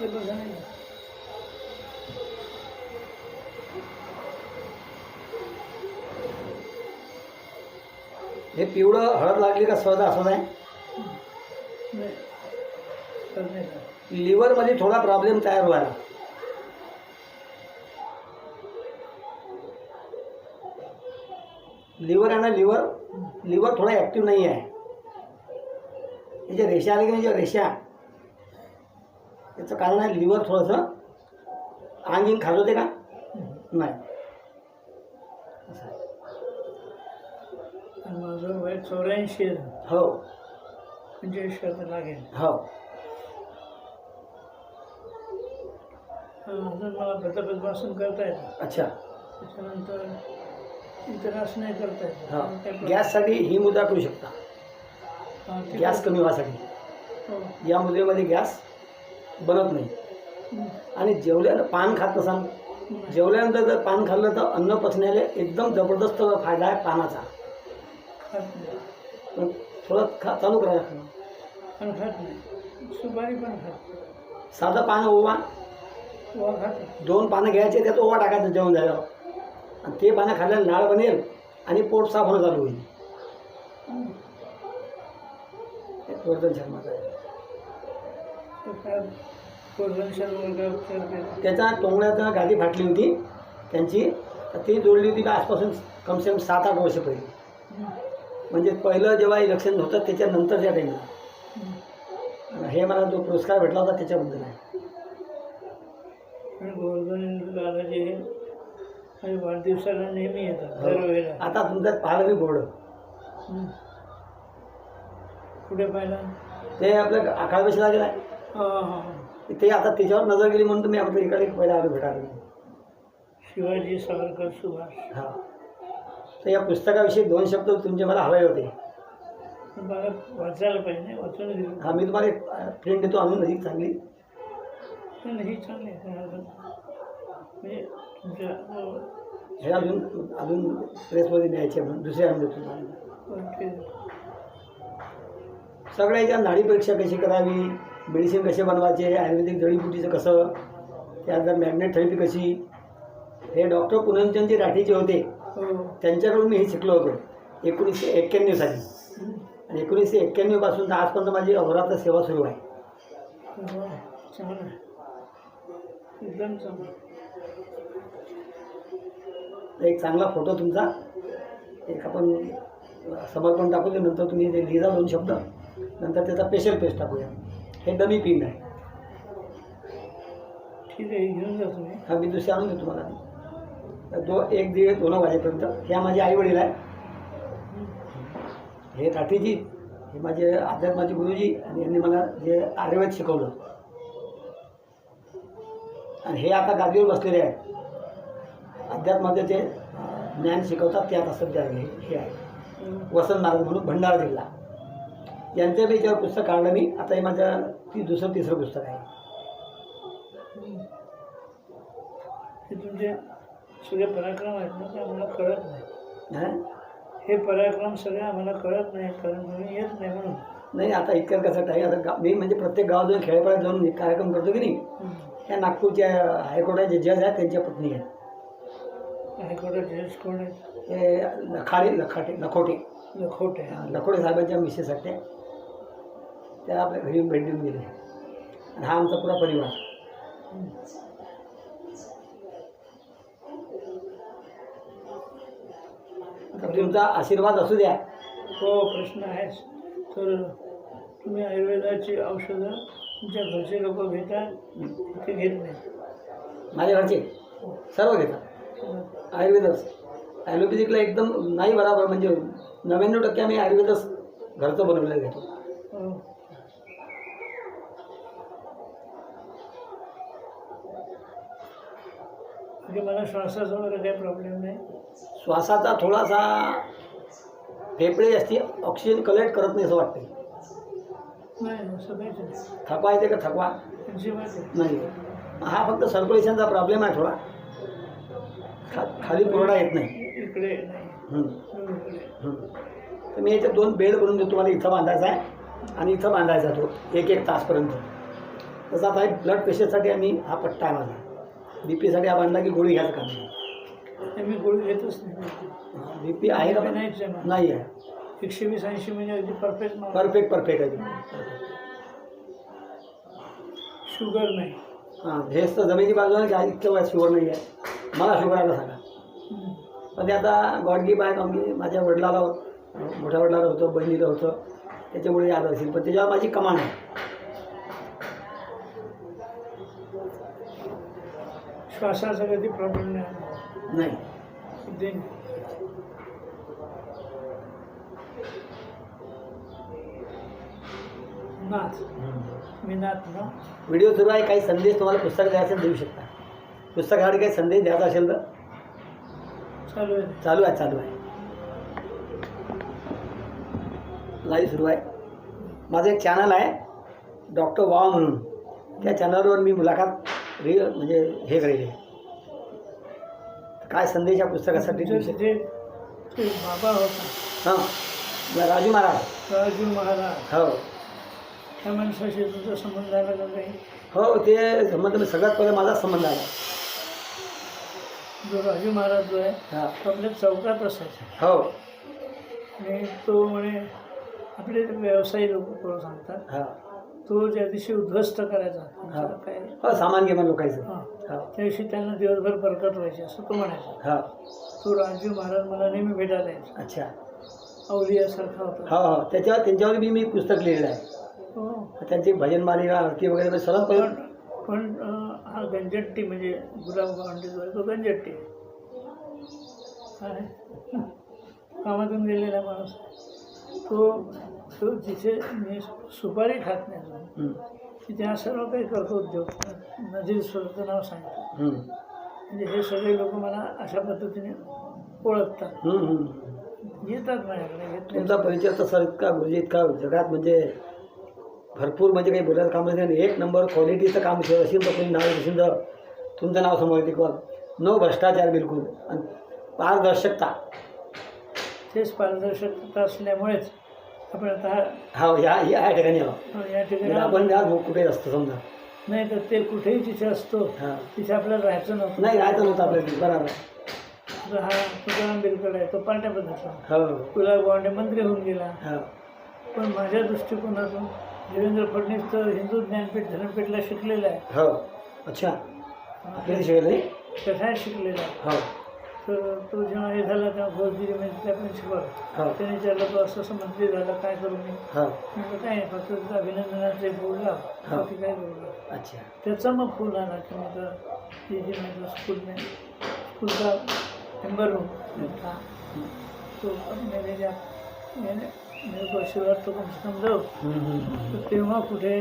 बघा हे पिवळं हळद लागली का सहज असं नाही? लिव्हरमध्ये थोडा प्रॉब्लेम तयार व्हायला. लिव्हर आहे ना लिव्हर लिव्हर थोडा ॲक्टिव्ह नाही आहे हे जे रेषा आली की नाही, ज्या रेषा? याचं कारण आहे लिव्हर थोडंसं. अंगिंग खाजवते का? नाही. माझं वय चौऱ्याऐंशी हो. पंचवीस वर्ष लागेल. हो. अजून मला पदपद्मासन करता येतं. अच्छा. त्याच्यानंतर इतर आसने करता हो. येतं प्र- गॅससाठी ही मुद्रा करू शकता. हा, गॅस कमी व्हासाठी. हो. या मुद्रेमध्ये गॅस बनत नाही. आणि जेवल्यानं पान खात नसाल जेवल्यानंतर जर पान खाल्लं तर अन्न पचण्याला एकदम जबरदस्त फायदा आहे पानाचा. पण थोडं खा चालू करा. पण खात नाही. सुपारी पण खात साधं पान ओवा. खात दोन पानं घ्यायचे त्यात ओवा टाकायचं जेवण झाल्यावर. आणि ते पानं खाल्ल्यानं लाळ बनेल आणि पोट साफ होणं चालू होईल. वर्धन शर्माचं आहे त्याच्या टोंगण्यात गादी फाटली होती त्यांची ती जोडली होती का आजपासून कमसे कम सात आठ वर्ष पहिले हं. म्हणजे पहिलं जेव्हा इलेक्शन होतं त्याच्यानंतरच्या टाईमला हं. हे मला जो पुरस्कार भेटला होता त्याच्याबद्दल आहे वाढदिवसाला नेहमी येतात दरवेळेला आता तुमच्यात पाहिलं मी बोर्ड हं. कुठे पाहिला ते आपलं अकाळ बसला गेला आहे. हां हां ते आता त्याच्यावर नजर गेली म्हणून तुम्ही आपल्या इकडे पहिला आलो भेटायला. शिवाजी सावरकर सुभाष. हां. तर या पुस्तकाविषयी दोन शब्द तुमचे मला हवे होते. मला वाचायला पाहिजे नाही वाचून दिलं हा मी तुम्हाला एक फ्रेंड देतो आणून अधिक चांगली. पण ही चांगली नाही. म्हणजे तुमच्या अं, हे अजून अजून प्रेसमध्ये न्यायचे म्हणून दुसरे आणून देतो तुम्हाला. सगळ्याच्या नाडी परीक्षा कशी करावी? मेडिसिन कसे बनवायचे आयुर्वेदिक जडीबुटीचं कसं त्यानंतर मॅग्नेट थेरपी कशी? हे डॉक्टर पुनमचंदजी राठीचे होते. हो. त्यांच्याकडून मी हे शिकलो होतो. एकोणीसशे एक्क्याण्णव साली. आणि एकोणीसशे एक्क्याण्णवपासून तर आजपर्यंत माझी अहोरात्र सेवा सुरू आहे. एकदम एक चांगला फोटो तुमचा. एक आपण समर्पण टाकू दे नंतर तुम्ही ते लिहिजा दोन शब्द. नंतर त्याचा स्पेशल पेज टाकूया. हे डमी पिन आहे. ठीक आहे घेऊन जा तुम्ही. हा मी दुसरे आणून देतो तुम्हाला. दो एक दीड दोन वाजेपर्यंत. ह्या माझे आई वडील आहे हे राठीजी हे माझे अध्यात्माचे गुरुजी आणि यांनी मला जे आयुर्वेद शिकवलं. आणि हे आता गादीवर बसलेले आहेत. अध्यात्माचे जे ज्ञान शिकवतात ते आता सध्या हे हे आहे. वसंत नारद म्हणून भंडारा जिल्हा. यांच्या याच्यावर पुस्तक काढलं मी. आता हे माझं ती दुसरं तिसरं पुस्तक आहे. हे तुमचे सगळे पराक्रम आहेत ना ते आम्हाला कळत नाही. हं? हे पराक्रम सगळे आम्हाला कळत नाही कारण तुम्ही येत नाही म्हणून. नाही आता इतक्यात कसं टाईम आता गा मी म्हणजे प्रत्येक गावात जाऊन खेड्यापाड्यात जाऊन कार्यक्रम करतो की नाही हं. या नागपूरच्या हायकोर्टाचे जज आहेत त्यांच्या पत्नी आहेत. हायकोर्टात जज कोण आहेत? हे लखाडे लखाटे लखोटे. लखोटे. लखोटे साहेबांच्या मिसेस आहेत त्या. त्या आपल्या घरी येऊन भेट देऊन गेले आणि हा आमचा पुरा परिवार. तुमचा आशीर्वाद असू द्या. हो प्रश्न आहेच. तर तुम्ही आयुर्वेदाची औषधं तुमच्या घरचे लोक घेतात ते घेत नाही माझ्या घरचे? सर्व घेतात. आयुर्वेदच. ॲलोपॅथिकला एकदम नाही बराबर म्हणजे नव्याण्णव टक्के आम्ही आयुर्वेदच घरचं बनवलेलं घेतो म्हणजे मला श्वासाचा वगैरे काही प्रॉब्लेम नाही. श्वासाचा थोडासा फेफडे जास्ती ऑक्सिजन कलेक्ट करत नाही असं वाटते नाही थकवा येते का? थकवा? नाही. हा फक्त सर्क्युलेशनचा प्रॉब्लेम आहे थोडा. खा खाली पुरवठा येत नाही. इकडे नाही. हं, हो, इकडे. हं. तर मी याचे दोन बेड बनवून देतो. तुम्हाला इथं बांधायचा आहे आणि इथं बांधायचा तो एक एक तासपर्यंत. तसं आता ब्लड प्रेशरसाठी आम्ही हा पट्टा आहे माझा. बी पीसाठी हा बांधला की गोळी घ्यायचं काम नाही ते मी गोळी घेतच नाही. बी पी आहे का? नाहीच. नाही आहे. एकशे वीस ऐंशी म्हणजे अगदी परफेक्ट परफेक्ट परफेक्ट आहे. शुगर नाही. हां हेच तर जमिनी बाजूला की आज इतकं शुगर नाही आहे. मला शुगर आला सांगा. पण ते आता गॉडगी बाय की माझ्या वडिलाला मोठ्या वडिलाला होतं बहिणीला होतं. त्याच्यामुळे आलं असेल पण त्याच्यावर माझी कमान आहे. श्वासाचा कधी प्रॉब्लेम नाही. नाही. नाथ. मी नाथ ना. व्हिडिओ सुरू आहे काही संदेश तुम्हाला पुस्तक द्यायचं देऊ शकता. पुस्तकासाठी काही संदेश द्यायचा असेल तर? चालू आहे. चालू आहे चालू आहे. लाईव्ह सुरू आहे. माझं एक चॅनल आहे डॉक्टर वाव म्हणून. त्या चॅनलवर मी मुलाखत रि म्हणजे हे करेल. काय संदेश या पुस्तकासाठी ते बाबा होता. हां. राजू महाराज. राजू महाराज. हो. त्या माणसाशी तुझा संबंध आला का काही? हो ते संबंध मी सगळ्यात पहिले माझा संबंध आला. जो राजू महाराज जो आहे हां. तो आपल्या चौकात असायचा. हो. आणि तो म्हणे आपले व्यवसायी लोक कोण सांगतात? हां. तो ज्या दिवशी उद्ध्वस्त करायचा. काय? हो सामान घेणं लोकांचं. हां. त्या दिवशी त्यांना दिवसभर बरकत व्हायची असं तो म्हणायचा. हो. तो राजू महाराज मला नेहमी भेटायला यायचा. अच्छा. अवलियासारखा होता. हो हो. त्याच्यावर त्यांच्यावर मी मी पुस्तक लिहिलेलं आहे. हो. त्यांची भजन मालिका आरती वगैरे सर्व पण पण हा गंजट्टी म्हणजे गुलाब गावंडे जो आहे तो गंजट्टी. कामातून गेलेला माणूस. तो तो जिथे मी सुपारी खात नाही तिथे हा सर्व काही करतो उद्योग नजीर स्वतःचं नाव सांगतो म्हणजे हे सगळे लोक मला अशा पद्धतीने ओळखतात. येतात माझ्याकडे तुमचा. परिचय तर सर इतका गुरुजी इतका जगात म्हणजे भरपूर म्हणजे काही बोलायचं काम नाही. आणि एक नंबर क्वालिटीचं काम केलं असेल तर कोणी नाव असेल तर तुमचं नाव समोर येते किंवा नो भ्रष्टाचार बिलकुल. आणि पारदर्शकता. तेच पारदर्शकता असल्यामुळेच आपण आता हा या या ठिकाणी आहो. या ठिकाणी म्हणजे आपण आज कुठे असतो समजा? नाही तर ते कुठेही तिथे असतो. हां. तिथे आपल्याला राहायचं नव्हतं. नाही राहायचं नव्हतं आपल्याला बरोबर. आता हा तुकाराम बिलकड आहे तो बदलला हो. गुलाब गावंडे मंत्री होऊन गेला. हो. पण माझ्या दृष्टिकोनातून देवेंद्र फडणवीस तर हिंदू ज्ञानपीठ धर्मपीठला शिकलेला आहे. हो. अच्छा. आपल्याला शिकलं कशात शिकलेला आहे? हो. तर तो जेव्हा हे झाला तेव्हा भोजगिरी म्हणजे त्या प्रिन्सिपल त्याने विचारलं तो असं असं मंत्री झाला काय करू मी? म्हटलं काय नाही, फक्त अभिनंदनाचे बोलला. बाकी काय बोलला? अच्छा. त्याचा मग फोन आला की मतलब ये जी मैं जो स्कूल में स्कूल का मेम्बर हूँ था तो मेरे जा मैंने मेरे को आशीर्वाद तो कम से कम हम्म. तर तेव्हा कुठे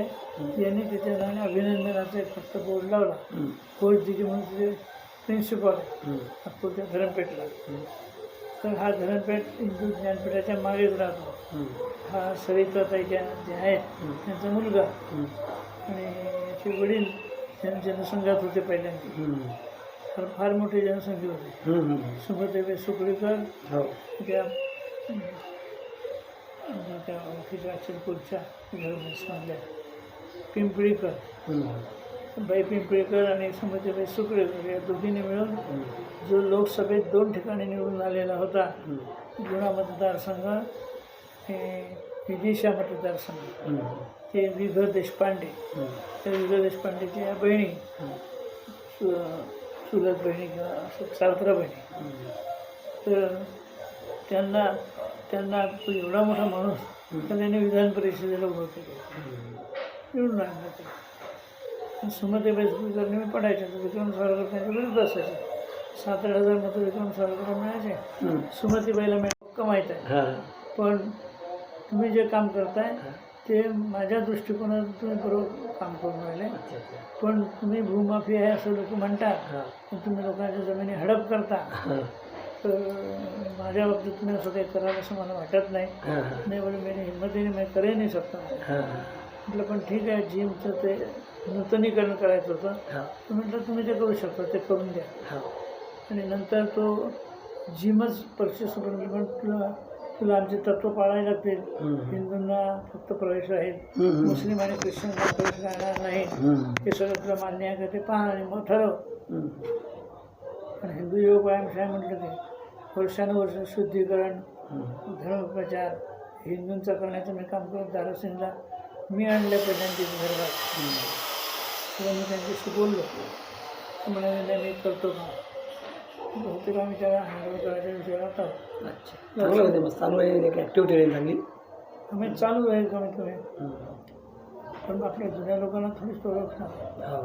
यांनी तिथे जाणे अभिनंदनाचे फक्त बोर्ड लावला. म्हणून तिथे प्रिन्सिपल नागपूरच्या धरणपेठला हम्म, तर हा धरणपेठ हिंदू ज्ञानपीठाच्या मागेच राहतो. हा सरिताताईच्या जे आहेत त्यांचा मुलगा आणि याचे वडील जन जनसंघात होते पहिल्यांदा. तर फार मोठी जनसंख्या होती. सुभदेवे सुकडीकर हो. त्या त्या ओळखीच्या धर्मस्थानल्या पिंपळीकर. भाई बाई आणि सुमतीबाई सुकळेकर या दोघींनी मिळून जो लोकसभेत दोन ठिकाणी निवडून आलेला होता गुणा जुना मतदारसंघ हे विदिशा मतदारसंघ. ते विघ देशपांडे. त्या विघ देशपांडेच्या या बहिणी चुलत बहिणी किंवा असं बहिणी. तर त्यांना त्यांना तो एवढा मोठा माणूस त्यांनी विधान परिषदेला उभं केलं. निवडून आणलं ते. आणि सुमतीबाई सुपीकरने मी पडायचे तर विक्रम सावरकर त्यांच्या विरुद्ध असायचे सात आठ हजार मतं विक्रम सावरकर मिळायचे. सुमतीबाईला मिळालं माहीत आहे. पण तुम्ही जे काम करताय ते माझ्या दृष्टिकोनातून तुम्ही बरोबर काम करून राहिले. पण तुम्ही भूमाफी आहे असं लोक म्हणतात. पण तुम्ही लोकांच्या जमिनी हडप करता. तर माझ्या बाबतीत तुम्ही असं काही कराल असं मला वाटत नाही. नाही बोले मेरी हिंमतीने मैं करे नाही सकता हा. म्हटलं पण ठीक आहे जिमचं ते नूतनीकरण करायचं होतं हा. तर म्हटलं तुम्ही ते करू शकता ते करून द्या हा. आणि नंतर तो जिमच परचेस करून पण तुला तुला आमचे तत्व पाळायला लागतील. हिंदूंना फक्त प्रवेश राहील. मुस्लिम आणि ख्रिश्चनला प्रवेश राहणार नाही. हे सगळं तुला मान्य आहे का ते पहा आणि मग ठरव. पण हिंदू योग व्यायामशाळा म्हटलं ते वर्षानुवर्ष शुद्धीकरण. धर्मप्रचार हिंदूंचा करण्याचं मी काम करत दारासिंगला मी आणलं पहिल्यांदा विदर्भात तेव्हा मी त्यांच्याशी बोललो ते म्हणाले मी करतो का? बहुतेक आम्ही त्याला हँडल करायच्या विषयावर आता अच्छा. चांगलं होते मग चालू आहे. एक ॲक्टिव्हिटी राहील चांगली. आम्ही चालू आहे कमीत कमी. पण आपल्या जुन्या लोकांना थोडीच ओळख हो.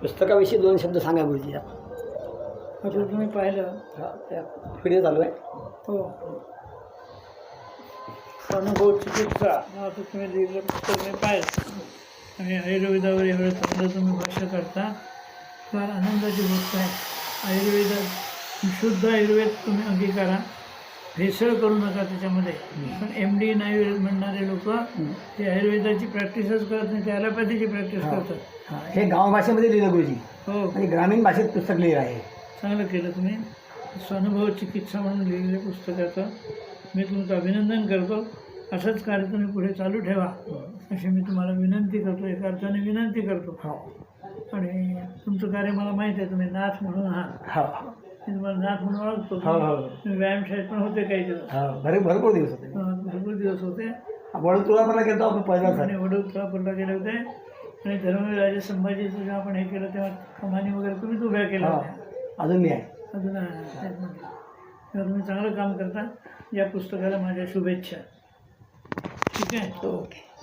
पुस्तकाविषयी दोन शब्द सांगा गुरुजी आता तुम्ही पाहिलं. हा व्हिडिओ चालू आहे. हो. अनुभव चिकित्सा तुम्ही लिहिलं पुस्तक मी पाहिलं. आणि आयुर्वेदावर एवढं चांगलं तुम्ही भाष्य करता फार आनंदाची गोष्ट आहे. आयुर्वेदात शुद्ध आयुर्वेद तुम्ही अंगीकारा. भेसळ करू नका त्याच्यामध्ये. पण एम डी नाही म्हणणारे लोक ते आयुर्वेदाची प्रॅक्टिसच करत नाही ते ॲलोपॅथीची प्रॅक्टिस. करतात. हा. गाव भाषेमध्ये लिहिलं गुरुजी. हो. आणि ग्रामीण भाषेत पुस्तक लिहिलं आहे. चांगलं केलं तुम्ही. स्वानुभव चिकित्सा म्हणून लिहिलेलं पुस्तकाचं मी तुमचं अभिनंदन करतो. असंच कार्य तुम्ही पुढे चालू ठेवा. अशी मी तुम्हाला विनंती करतो एका अर्थाने विनंती करतो. हो. आणि तुमचं कार्य मला माहीत आहे तुम्ही नाथ म्हणून आहात. हो. मी तुम्हाला नाथ म्हणून ओळखतो. हो तुम्ही व्यायामशाळेत पण होते काही दिवस. हो. भर भरपूर दिवस होते. भरपूर दिवस होते. पण गेलो आपण पहिला आणि वडोदरापूरला गेले होते. आणि धर्मवीर राजे संभाजीचं जेव्हा आपण हे केलं तेव्हा कमानी वगैरे तुम्हीच उभ्या केल्या अजून मी आहे. अजून. तेव्हा तुम्ही चांगलं काम करता. या पुस्तकाला माझ्या शुभेच्छा. ठीक आहे ओके